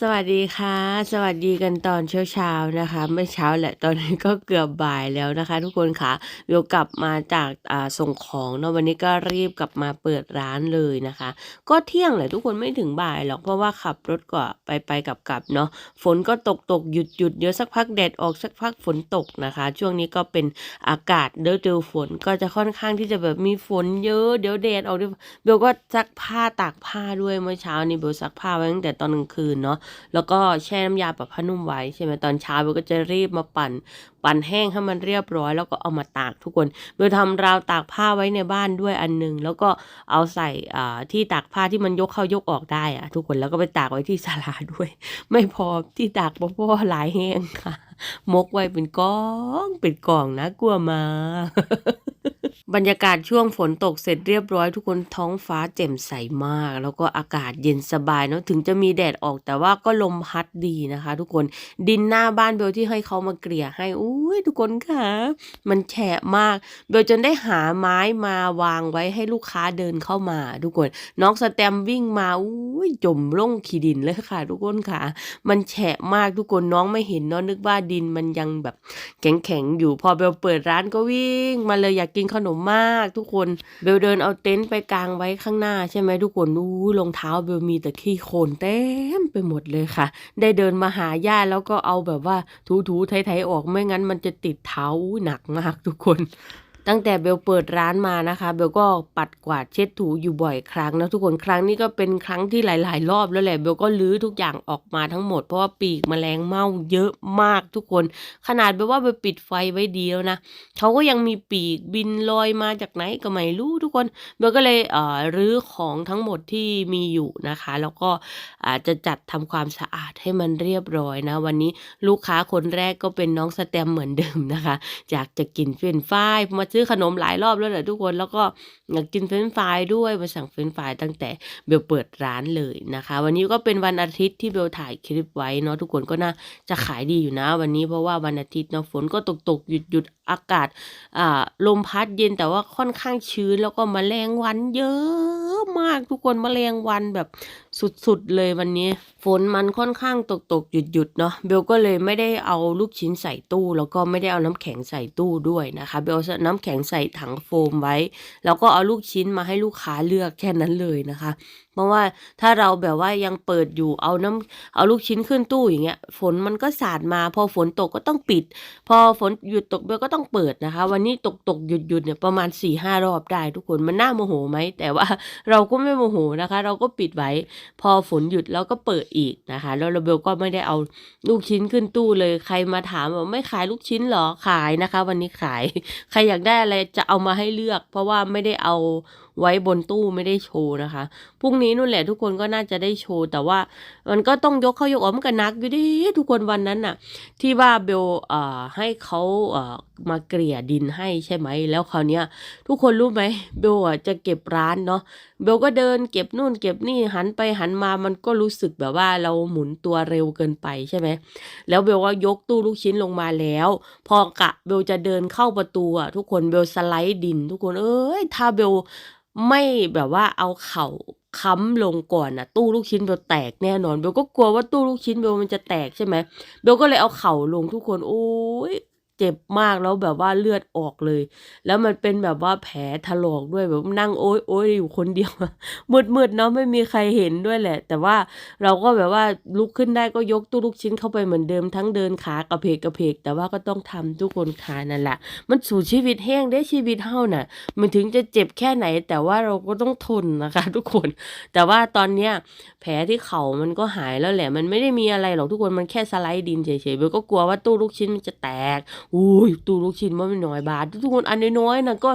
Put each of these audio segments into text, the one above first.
สวัสดีค่ะ สวัสดีกันตอนเช้าๆนะคะ ไม่เช้าแหละตอนนี้ก็เกือบบ่ายแล้วนะคะ ทุกคนค่ะเดี๋ยวกลับมาจากอ่าส่งของเนาะวันนี้ก็รีบกลับมาเปิดร้านเลยนะคะ ก็เที่ยงแหละทุกคนไม่ถึงบ่ายหรอกเพราะว่าขับรถกว่าไปไปกลับกลับเนาะฝนก็ตกตกหยุดหยุดเดี๋ยวสักพักแดดออกสักพักฝนตกนะคะ ช่วงนี้ก็เป็นอากาศเดี๋ยวเจอฝนก็จะค่อนข้างที่จะแบบมีฝนเยอะเดี๋ยวแดดออกเดี๋ยวเบลก็ซักผ้าตากผ้าด้วยเมื่อเช้านี้เบลซักผ้าไว้ตั้งแต่ตอนกลางคืนเนาะแล้วก็แช่น้ำยาปรับผ้านุ่มไว้ใช่ไหมตอนเช้าเบลก็จะรีบมาปั่น ปั่นแห้งให้มันเรียบร้อย แล้วก็เอามาตากทุกคนเบลทำราวตากผ้าไว้ในบ้านด้วยอันหนึง แล้วก็เอาใส่ที่ตากผ้าที่มันยกเข้ายกออกได้อะทุกคนแล้วก็ไปตากไว้ที่ศาลาด้วย ไม่พอที่ตากเพราะว่าหลายแห้งค่ะ มกไว้เป็นกองเป็นกองนะกลัวมา บรรยากาศช่วงฝนตกเสร็จเรียบร้อยทุกคนท้องฟ้าแจ่มใสมาก แล้วก็อากาศเย็นสบายเนาะถึงจะมีแดดออกแต่ว่าก็ลมพัดดีนะคะ ทุกคนดินหน้าบ้านเบลที่ให้เขามาเกลี่ยให้อุ้ยทุกคนค่ะมันแฉะมาก เบลจนได้หาไม้มาวางไว้ให้ลูกค้าเดินเข้ามา ทุกคนน้องสแตมวิ่งมาอุ้ยจมลงขี้ดินเลยค่ะ ทุกคนค่ะ มันแฉะมากทุกคนน้องไม่เห็นเนาะนึกว่าดินมันยังแบบแข็งๆอยู่พอเบลเปิดร้านก็วิ่ง มาเลยอยากกินขนมมากทุกคน เบลเดินเอาเต็นท์ไปกางไว้ข้างหน้าใช่ไหมทุกคนอู้รองเท้าเบลมีแต่ขี้โคลนเต็มไปหมดเลยค่ะ ได้เดินมาหาหญ้าแล้วก็เอาแบบว่าถูๆไถๆออกไม่งั้นมันจะติดเท้าหนักมากทุกคน ตั้งแต่เบลเปิดร้านมานะคะ เบลก็ปัดกวาดเช็ดถูอยู่บ่อยครั้งนะทุกคนครั้งนี้ก็เป็นครั้งที่หลาย ๆ รอบแล้วแหละเบลก็ลื้อทุกอย่างออกมาทั้งหมดเพราะว่าปีกแมลงเม่าเยอะมากทุกคน ขนาดเบลว่าเบลปิดไฟไว้ดีแล้วนะเขาก็ยังมีปีกบินลอยมาจากไหนก็ไม่รู้ทุกคนเบลก็เลยเอ่อรื้อของทั้งหมดที่มีอยู่นะคะ แล้วก็อาจจะจัดทำความสะอาดให้มันเรียบร้อยนะ วันนี้ลูกค้าคนแรกก็เป็นน้องสแตมเหมือนเดิมนะคะอยากจะกินเฟรนช์ฟรายมาซื้อขนมหลายรอบแล้วแหละทุกคน แล้วก็อยากกินเฟรนฟรายด้วยมาสั่งเฟรนฟรายตั้งแต่เบลเปิดร้านเลยนะคะ วันนี้ก็เป็นวันอาทิตย์ที่เบลถ่ายคลิปไว้เนาะทุกคนก็น่าจะขายดีอยู่นะ วันนี้เพราะว่าวันอาทิตย์เนาะฝนก็ตกตกหยุดหยุดอากาศอ่าลมพัดเย็นแต่ว่าค่อนข้างชื้นแล้วก็มแมลงวันเยอะมากทุกคนมแมลงวันแบบสุดๆเลยวันนี้ ฝนมันค่อนข้างตกตกหยุดหยุดๆเนาะเบลก็เลยไม่ได้เอาลูกชิ้นใส่ตู้ แล้วก็ไม่ได้เอาน้ำแข็งใส่ตู้ด้วยนะคะเบลเอาน้ำแข็งใส่ถังโฟมไว้ แล้วก็เอาลูกชิ้นมาให้ลูกค้าเลือกแค่นั้นเลยนะคะ เพราะว่าถ้าเราแบบว่ายังเปิดอยู่เอาน้ำเอาลูกชิ้นขึ้นตู้อย่างเงี้ยฝนมันก็สาดมา พอฝนตกก็ต้องปิด พอฝนหยุดตกเบลก็ต้องเปิดนะคะ วันนี้ตกตกหยุดหยุดเนี่ยประมาณ4ี่ห้ารอบได้ทุกคนมันน่าโมโหไหมแต่ว่าเราก็ไม่โมโหนะคะ เราก็ปิดไว้พอฝนหยุดเราก็เปิดอีกนะคะ แล้วเราเบลก็ไม่ได้เอาลูกชิ้นขึ้นตู้เลยใครมาถามว่าไม่ขายลูกชิ้นเหรอขายนะคะ วันนี้ขาย ใครอยากได้อะไรจะเอามาให้เลือก เพราะว่าไม่ได้เอาไว้บนตู้ไม่ได้โชว์นะคะพรุ่งนี้นู่นแหละทุกคนก็น่าจะได้โชว์ แต่ว่ามันก็ต้องยกเข้ายกออกมันก็นักอยู่ดีทุกคนวันนั้นน่ะ ที่ว่าเบลเอ่อให้เขาเอ่อมาเกลี่ยดินให้ใช่ไหมแล้วคราวเนี้ย ทุกคนรู้ไหมเบลอะจะเก็บร้านเนาะเบลก็เดินเก็บนู่นเก็บนี่หันไปหันมามันก็รู้สึกแบบว่าเราหมุนตัวเร็วเกินไปใช่ไหมแล้วเบลว่ายกตู้ลูกชิ้นลงมาแล้ว พอกะเบลจะเดินเข้าประตูอะทุกคนเบลสไลด์ดิน ทุกคนเอ้ยถ้าเบล ไม่แบบว่าเอาเข่าค้ำลงก่อนน่ะตู้ลูกชิ้นเบลแตกแน่นอนเบลก็กลัวว่าตู้ลูกชิ้นเบลมันจะแตกใช่ไหมเบลก็เลยเอาเข่าลงทุกคนโอ้ย เจ็บมากแล้วแบบว่าเลือดออกเลย แล้วมันเป็นแบบว่าแผลถลอกด้วยแบบนั่งโอ๊ยโอ๊ยอยู่คนเดียวมืดๆเนาะไม่มีใครเห็นด้วยแหละ แต่ว่าเราก็แบบว่าลุกขึ้นได้ก็ยกตู้ลูกชิ้นเข้าไปเหมือนเดิมทั้งเดินขากระเพกกระเพก แต่ว่าก็ต้องทำทุกคนขานั่นแหละ มันสู่ชีวิตแห้งได้ชีวิตเฮาน่ะ มันถึงจะเจ็บแค่ไหน แต่ว่าเราก็ต้องทนนะคะ ทุกคน แต่ว่าตอนเนี้ยแผลที่เข่ามันก็หายแล้วแหละ มันไม่ได้มีอะไรหรอกทุกคนมันแค่สไลด์ดินเฉยๆเบลก็กลัวว่าตู้ลูกชิ้นมันจะแตกอุ้ยตู้ลูกชิ้นมันไม่น้อยบาท ทุกคนอันน้อยๆนะก็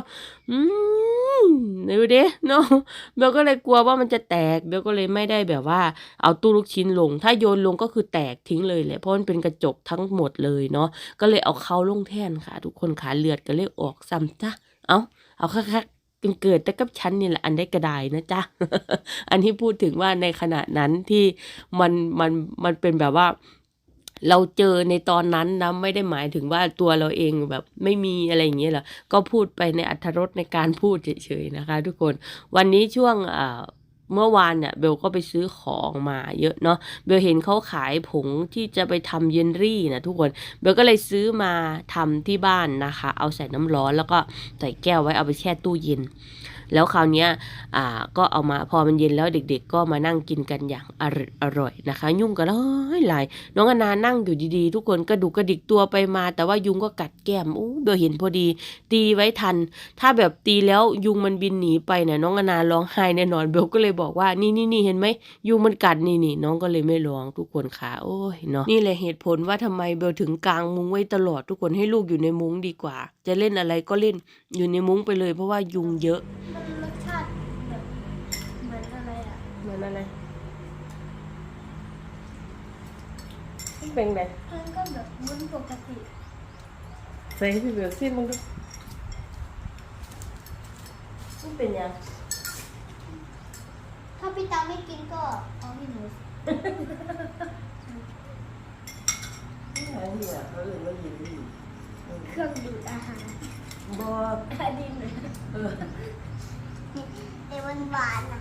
อืมเดี๋ยวเด้เนาะเบลก็เลยกลัวว่ามันจะแตกเบลก็เลยไม่ได้แบบว่า เอาตู้ลูกชิ้นลง ถ้าโยนลงก็คือแตกทิ้งเลยแหละเพราะมันเป็นกระจกทั้งหมดเลยเนาะก็เลยเอาเขาลงแทนค่ะ ทุกคนขาเลือดก็เลยออกซ้ำจ้ะเอาเอาคักๆเป็นเกิดแต่กับฉันนี่แหละอันได้กระไดนะจ๊ะ อันที่พูดถึงว่าในขณะนั้นที่มันมันมันเป็นแบบว่า เราเจอในตอนนั้นนะไม่ได้หมายถึงว่าตัวเราเองแบบไม่มีอะไรอย่างเงี้ยหรอก็พูดไปในอัธรสในการพูดเฉยๆนะคะ ทุกคนวันนี้ช่วงเมื่อวานเนี่ยเบลก็ไปซื้อของมาเยอะเนาะเบลเห็นเขาขายผงที่จะไปทำเยนรี่นะทุกคนเบลก็เลยซื้อมาทำที่บ้านนะคะ เอาใส่น้ำร้อนแล้วก็ใส่แก้วไว้เอาไปแช่ตู้เย็น แล้วคราวเนี้ยอ่าก็เอามาพอมันเย็นแล้วเด็ก ๆ ก็มานั่งกินกันอย่างอร่อยนะคะ ยุ่งกันหลายหลายน้องอนานั่งอยู่ดีๆ ทุกคนกระดุกกระดิกตัวไปมา แต่ว่ายุงก็กัดแก้มอู้เบลเห็นพอดี ตีไว้ทัน ถ้าแบบตีแล้วยุงมันบินหนีไปเนี่ยน้องอนาร้องไห้แน่นอนเบลก็เลยบอกว่านี่นี่นี่เห็นไหมยุงมันกัดนี่นี่น้องก็เลยไม่ร้องทุกคนค่ะโอ้ยเนาะนี่แหละเหตุผลว่าทำไมเบลถึงกลางมุ้งไว้ตลอดทุกคนให้ลูกอยู่ในมุ้งดีกว่า จะเล่นอะไรก็เล่นอยู่ในมุ้งไปเลย เพราะว่ายุงเยอะมันรสชาติแบบเหมือนอะไรอะเหมือนอะไรเป็นไงมันก็แบบวุ้นปกติใส่ให้พี่เบลซิมึงดูมันเป็นยังถ้าพี่ตาไม่กินก็เอาให้หนูอะไรเนี่ยเขาเลยว่ายินดีเครื่องดูดอาหาร บออันนี้เลยเออไอ้หวานหวานๆอะ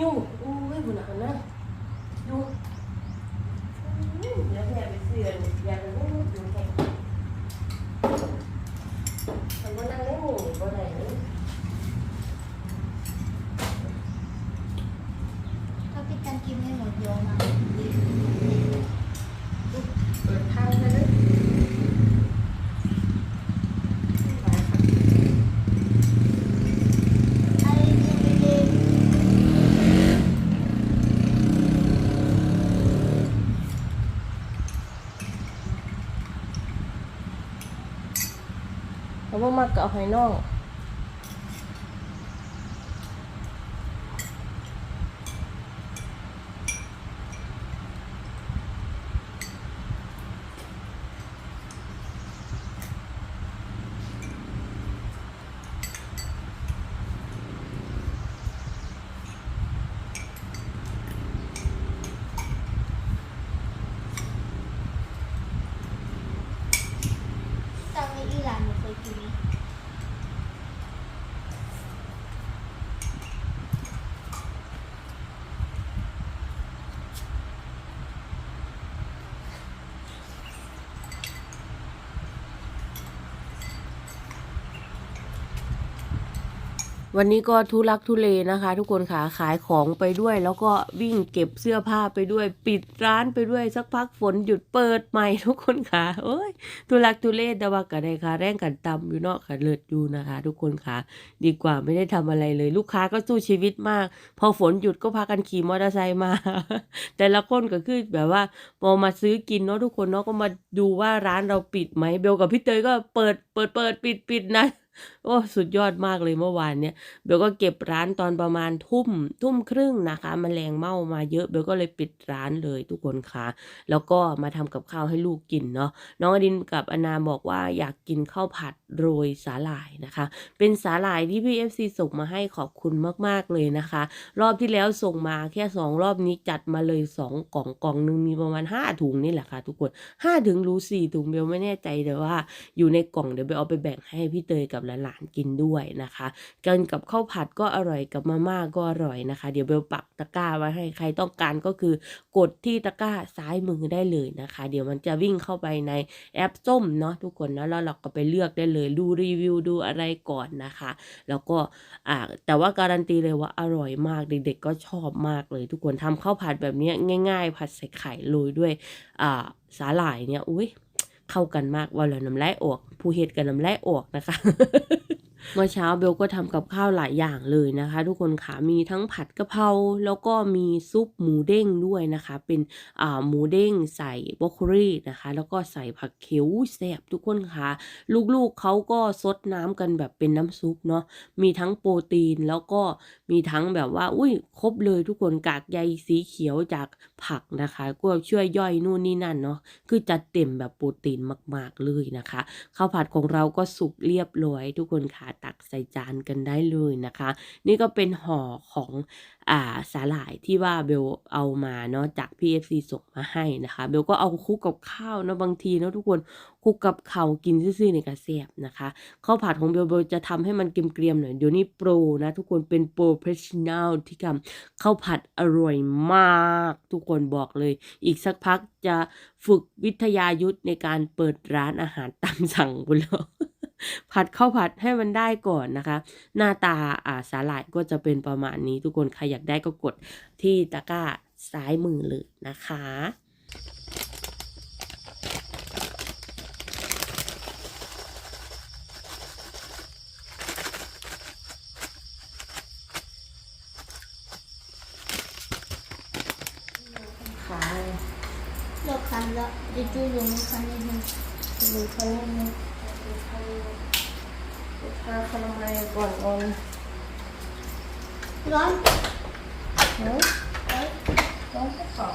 ยุ่งอู้ยบุญหนักนะยุ่งแล้วแม่ไปเสือนอยากจะรู้อยู่แข่งมันก็นั่งได้หมู่ก็ไหนเลยถ้าพี่ตันกินไม่หมดโยมอะเปิดทางไปเลย อะไรกินไปเลย เขาบ อกมากเอาให้น้อง ตอนนี้อิหร่านหนูเคยกิน วันนี้ก็ทุลักทุเลนะคะ ทุกคนค่ะขายของไปด้วย แล้วก็วิ่งเก็บเสื้อผ้าไปด้วย ปิดร้านไปด้วยสักพักฝนหยุดเปิดใหม่ทุกคนค่ะโอ้ยทุลักทุเลแต่ว่ากันได้ค่ะแร่งกันตำอยู่เนาะค่ะเลิศอยู่นะคะ ทุกคนค่ะ ดีกว่าไม่ได้ทำอะไรเลย ลูกค้าก็สู้ชีวิตมาก พอฝนหยุดก็พากันขี่มอเตอร์ไซค์มา แต่ละคนก็คือแบบว่าพอมาซื้อกินเนาะทุกคนเนาะก็มาดูว่าร้านเราปิดไหมเบลกับพี่เตยก็เปิดเปิดเปิดปิดปิดนะ โอ้สุดยอดมากเลยเมื่อวานเนี่ยเบลก็เก็บร้านตอนประมาณทุ่มทุ่มครึ่งนะคะมแมลงเม่ามาเยอะเบลก็เลยปิดร้านเลยทุกคนค่ะ แล้วก็มาทำกับข้าวให้ลูกกินเนาะน้องอดินกับอนาบอกว่าอยากกินข้าวผัดโรยสาหร่ายนะคะ เป็นสาหร่ายที่พี่เอฟซีส่งมาให้ขอบคุณมากๆเลยนะคะ รอบที่แล้วส่งมาแค่สองรอบนี้จัดมาเลยสองกล่องกล่องหนึ่งมีประมาณห้าถุงนี่แหละค่ะ ทุกคนห้าถึงรู้สี่ถุงเบลไม่แน่ใจแต่ว่า อยู่ในกล่องเดี๋ยวเบลเอาไปแบ่งให้พี่เตยกับหลานๆกินด้วยนะคะกันกับข้าวผัดก็อร่อยกับมาม่าก็อร่อยนะคะ เดี๋ยวเบลปักตะกร้าไว้ให้ใครต้องการก็คือกดที่ตะกร้าซ้ายมือได้เลยนะคะ เดี๋ยวมันจะวิ่งเข้าไปในแอปส้มเนาะทุกคนเนาะแล้วเราก็ไปเลือกได้เลยดูรีวิวดูอะไรก่อนนะคะ แล้วก็อ่าแต่ว่าการันตีเลยว่าอร่อยมากเด็กๆก็ชอบมากเลยทุกคนทำข้าวผัดแบบนี้ง่าย ๆ ผัดใส่ไข่โรยด้วยอ่าสาหร่ายเนี่ยอุ้ย เข้ากันมากว่าแล้วน้ำลายออก ผู้เฮ็ดกับน้ำลายออกนะคะ เมื่อเช้าเบลก็ทำกับข้าวหลายอย่างเลยนะคะ ทุกคนค่ะมีทั้งผัดกะเพราแล้วก็มีซุปหมูเด้งด้วยนะคะ เป็นอ่าหมูเด้งใส่บรอกโคลีนะคะ แล้วก็ใส่ผักเขียวแซ่บทุกคนค่ะ ลูกๆเขาก็ซดน้ำกันแบบเป็นน้ำซุปเนาะมีทั้งโปรตีนแล้วก็มีทั้งแบบว่า อุ้ยครบเลยทุกคนกากใยสีเขียวจากผักนะคะ ก็ช่วยย่อยนู่นนี่นั่นเนาะคือจัดเต็มแบบโปรตีนมาก ๆเลยนะคะข้าวผัดของเราก็สุกเรียบร้อยทุกคนค่ะตักใส่จานกันได้เลยนะคะ นี่ก็เป็นห่อของอ่าสาหร่ายที่ว่าเบลเอามาเนาะจาก PFC ส่งมาให้นะคะ เบลก็เอาคุกกับข้าวเนาะบางทีเนาะทุกคนคุกกับข้าวกินซื่อๆในกระเสียบนะคะข้าวผัดของเบลเบลจะทำให้มันเกรียมๆหน่อยเดี๋ยวนี้โปรนะทุกคนเป็นโปรเฟชชั่นแนลที่ทำข้าวผัดอร่อยมาก ทุกคนบอกเลย อีกสักพักจะฝึกวิทยายุทธในการเปิดร้านอาหารตามสั่งบุญแล้วผัดข้าวผัดให้มันได้ก่อนนะคะ หน้าตาอ่าสาหร่ายก็จะเป็นประมาณนี้ทุกคนใครอยากได้ก็กดที่ตะกร้าซ้ายมือเลยนะคะขายเราคันแล้วเดี๋ยวจูลงคันนิดนึงดูเขาเล่นนะทาขนมอะไรก่อนก่อนร้อน เนาะ เอ้ย ต้องไปขอ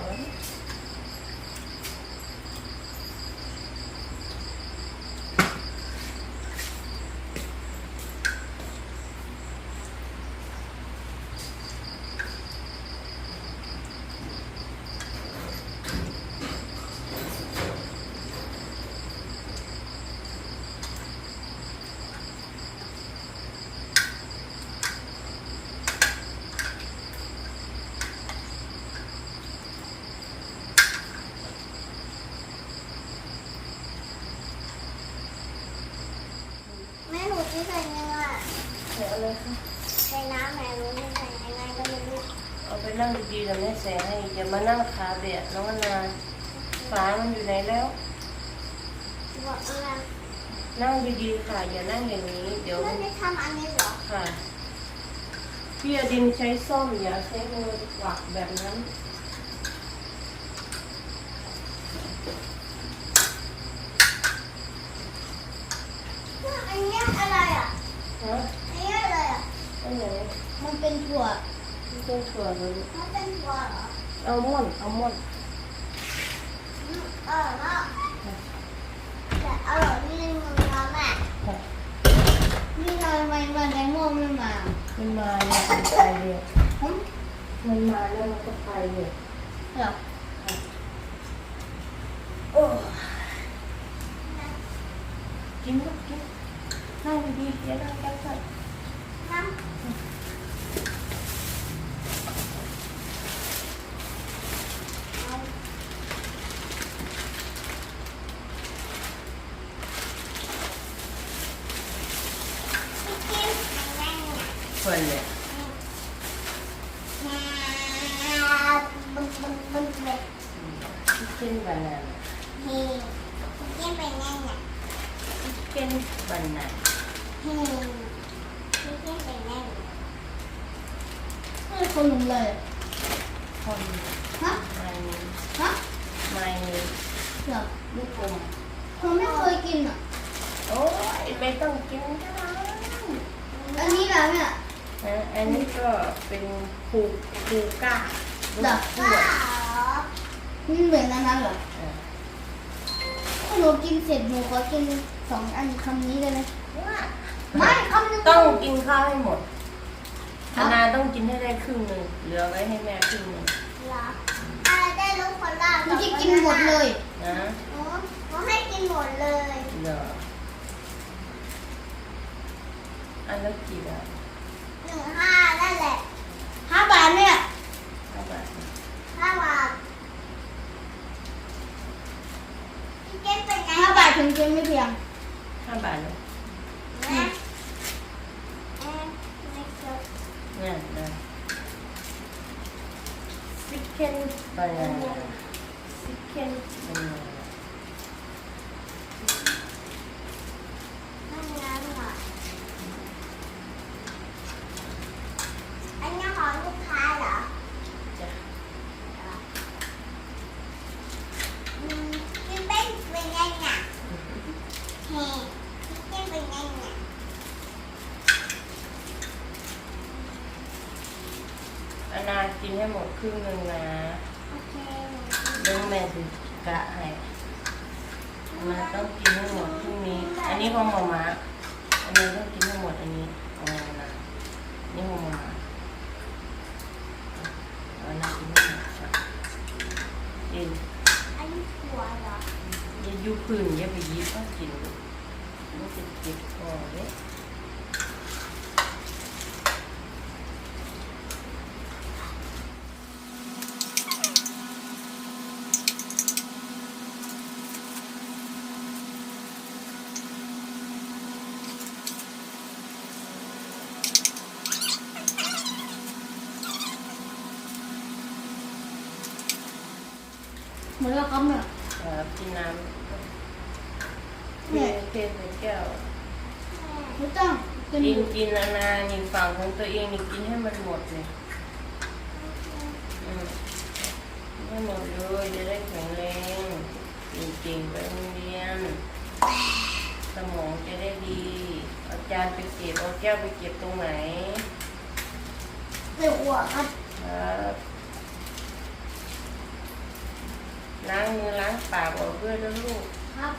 แม่หนูจะใส่ยังไงอะ เดี๋ยวเลยค่ะ ใส่น้ำแม่รู้จะใส่ยังไงก็ไม่รู้ เอาไปนั่ง ดีๆแล้วแม่แสให้อย่ามานั่งขาเบียดน้องนาฝามันอยู่ไหนแล้ว บอกอะไรนั่งดีๆค่ะอย่านั่งอย่างนี้ เดี๋ยวแล้วจะทำอันนี้เหรอค่ะพี่อดินใช้ส้อมอย่าใช้มือหวักแบบนั้น อันเนี้ยอะไรอะฮะอันเนี้ยอะไรอะอันไหนมันเป็นถั่ว ที่เป็นถั่วเลยมันเป็นถั่วเหรออัลมอนด์อัลมอนด์อืมเออเนาะแต่อร่อยนี่มึงนะแม่ค่ะนี่ทำไมมาแดงโม่ไม่มามันมาเนี่ยมันไปเลยผมมันมาแล้วมันก็ไปเลยเหรอโอ้กินลูกกินนั่งดีๆอย่านั่งใกล้ๆน้ำ เปิดเลย บึ้งบึ้งบึ้งเลย chicken banana นี่นี่เป็นไงเนี่ย chicken banana นี่นี่เป็นไงไม่คนลงเลย คนฮะไมฮะไมเหรอลูกกลมผมไม่เคยกินอะ โอ้ยไม่ต้องกินก็ได้อันนี้เหรอเนี่ยนะอันนี้ก็เป็นคูคูก้าลูเหรอกกล้วย นี่เหมือนอันนั้นเหรออะถ้าหนูกินเสร็จหนูขอกินสองอันคำนี้ได้ไหมว่าไม่คำหนึงต้องกินข้าวให้หมดครัธบนาต้องกินให้ได้ครึ่งหนึ่งเหลือไว้ให้แม่ครึ่งหนึ่งเหรออะไรได้ลูกคนละหนูจะกินหมดเลยนะหนูหนูให้กินหมดเลยเหลืออันละกี่บาทหนึ่งห้านั่นแหละห้าบาทเนี่ยห้าบาทห้าบาทพี่เจ๊เป็นไง ห้าบาทถึงเจ๊ไม่เพียงห้าบาทเนอะแม่เอ๊ะไม่เคยเนี่ยนะ chicken banana chicken banana ไม่มีน้ำหรอกอันนี้ของลูกค้าเหรอ จ้ะ อืมพี่เป็นเป็นไงเนี่ยเฮ้พี่เป็นเป็นไงเนี่ย อันนากินให้หมดค รึ่งหนึ่งนะโอเคเรื่องแม่ถึงกะให้อันนาต้องกินให้หมดพรุ่งนี้ อันนี้ของหมอมาโอันนี้ต้องกินให้หมดอันนี้เอานะนี่หัวมาเอานะกินให้หมดอะกินอันนี้หัวเหรอ อย่ายุบพื้นอย่าไปยิบก็กินลูกมันจะเจ็บคอเด้ เหมือนเราเขาเนี่ยครับกินน้ำเนี่เทยเทใส่แก้วไม่ต้องกินกินนานๆนี่ฝั่งของตัวเองนี่กินให้มันหมดเลยอืมกินให้หมดเลยจะได้แข็งแรงจริงๆไปโรงเรียนสมองจะได้ดีเอาจารย์ไปเก็บเอาแก้วไปเก็บตรงไหนเดี๋ยวหัวครับครับ ล้างมือล้างปากออกด้วยนะลูกครับ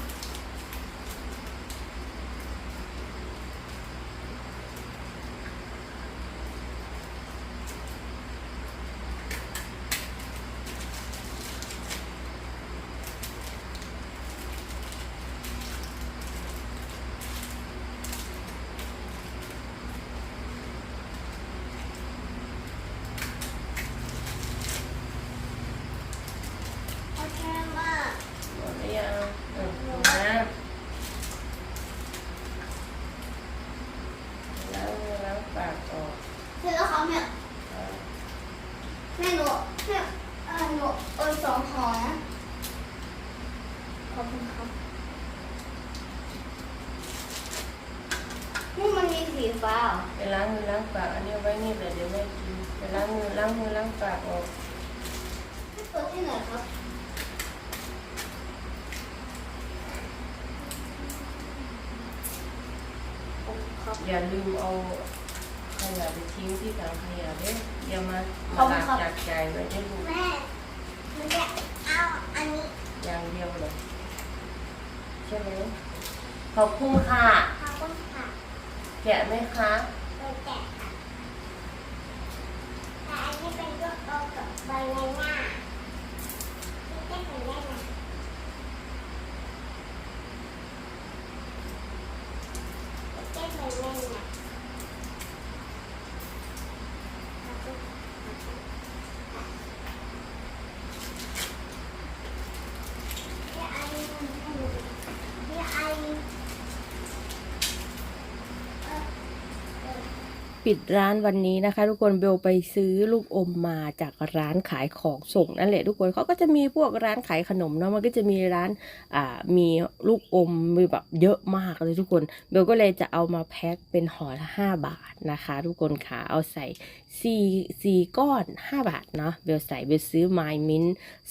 โอเคมาก หมดหรือยังเออน้ำล้างมือล้างปากออก เสร็จแล้วครับเนี่ย ครับ แม่หนูแม่เออหนูเอาสองห่อนะข อบคุณครับนี่มันมีสีฟ้าเหรอไปล้างมือล้างปากอันนี้เอาไว้นี่แหละเดี๋ยวแม่กินไปล้างมือล้างมือล้างปากออกที่ตัวที่ไหนครับ ครับ อย่าลืมเอาขยะไปทิ้งที่ถังขยะเด้ออย่ามาขมาอบหคุลัณกครับ จากใจไว้ได้ลูกแม่มันจะเอาอันนี้อย่างเดียวเลย ใช่ไหมขอบคุณค่ะ ขอบคุณค่ะแกะไหมคะไปแกะค่ะแต่อันนี้เป็นลูกโตกับใบไม้หน้าที่จะเป็นได้ไหมจะเป็นได้ไหมขอบคุณค่ะ ที่ไอที่ไอเอ่อเอ่อ ปิดร้านวันนี้นะคะ ทุกคนเบลไปซื้อลูกอมมาจากร้านขายของส่งนั่นแหละทุกคนเขาก็จะมีพวกร้านขายขนมเนาะมันก็จะมีร้านอ่ามีลูกอมมีแบบเยอะมากเลยทุกคนเบลก็เลยจะเอามาแพ็คเป็นห่อละห้าบาทนะคะ ทุกคนค่ะเอาใส่สี่สี่ก้อนห้าบาทเนาะเบลใส่เบลซื้อไมมิ้น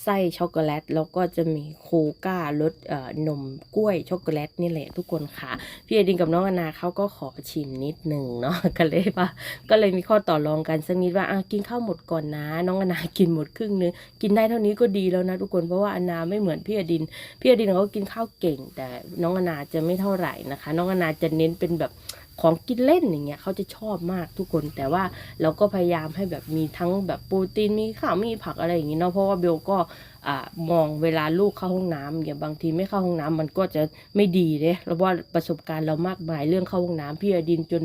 ไส้ช็อกโกแลตแล้วก็จะมีโคก้ารสเอ่อนมกล้วยช็อกโกแลตนี่แหละทุกคนค่ะพี่เอดินกับน้องอนาเขาก็ขอชิมนิดหนึ่งเนาะก็เลยว่าก็เลยมีข้อต่อรองกันสักนิดว่าอะกินข้าวหมดก่อนนะ น้องอนากินหมดครึ่งนึงกินได้เท่านี้ก็ดีแล้วนะทุกคนเพราะว่าอนาไม่เหมือนพี่อดินพี่อดินเขากินข้าวเก่ง แต่น้องอนาจะไม่เท่าไหร่นะคะ น้องอนาจะเน้นเป็นแบบของกินเล่นอย่างเงี้ยเขาจะชอบมากทุกคนแต่ว่าเราก็พยายามให้แบบมีทั้งแบบโปรตีนมีข้าวมีผักอะไรอย่างงี้เนาะเพราะว่าเบลก็อมองเวลาลูกเข้าห้องน้ำอย่างบางทีไม่เข้าห้องน้ำมันก็จะไม่ดีเลยแล้วว่าประสบการณ์เรามากมายเรื่องเข้าห้องน้ำพี่อดินจน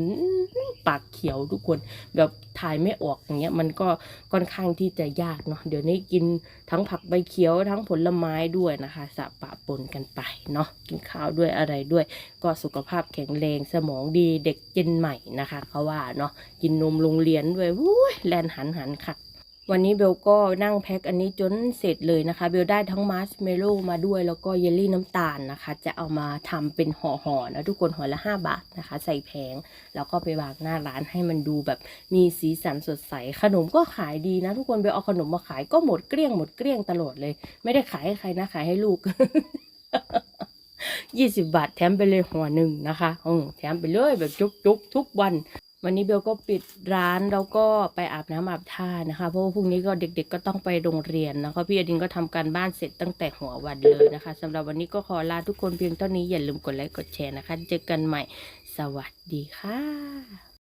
ปากเขียวทุกคนแบบถ่ายไม่ออกอย่างเงี้ยมันก็ค่อนข้างที่จะยากเนาะเดี๋ยวนี้กินทั้งผักใบเขียวทั้งผลไม้ด้วยนะคะสะปะปนกันไปเนาะกินข้าวด้วยอะไรด้วย ก็สุขภาพแข็งแรงสมองดีเด็กเจนใหม่นะคะเขาว่าเนาะกินนมโรงเรียนด้วยวุ้ยแลนหันหันค่ะ วันนี้เบลก็นั่งแพ็คอันนี้จนเสร็จเลยนะคะ เบลได้ทั้งมาร์ชเมลโล่มาด้วยแล้วก็เยลลี่น้ำตาลนะคะ จะเอามาทำเป็นห่อๆนะทุกคนห่อละ 5 บาทนะคะ ใส่แผง แล้วก็ไปวางหน้าร้านให้มันดูแบบมีสีสันสดใส ขนมก็ขายดีนะ ทุกคนเบลเอาขนมมาขายก็หมดเกลี้ยงหมดเกลี้ยงตลอดเลย ไม่ได้ขายให้ใครนะขายให้ลูกยี่สิบบาทแถมไปเลยห่อหนึ่งนะคะอืแถมไปเลยแบบจุกๆทุกวัน วันนี้เบลก็ปิดร้านแล้วก็ไปอาบน้ำอาบท่านะคะ เพราะว่าพรุ่งนี้ก็เด็ก ๆ ก็ต้องไปโรงเรียนนะคะพี่อดินก็ทำการบ้านเสร็จตั้งแต่หัววันเลยนะคะสำหรับวันนี้ก็ขอลาทุกคนเพียงเท่านี้อย่าลืมกดไลค์กดแชร์นะคะ เจอกันใหม่สวัสดีค่ะ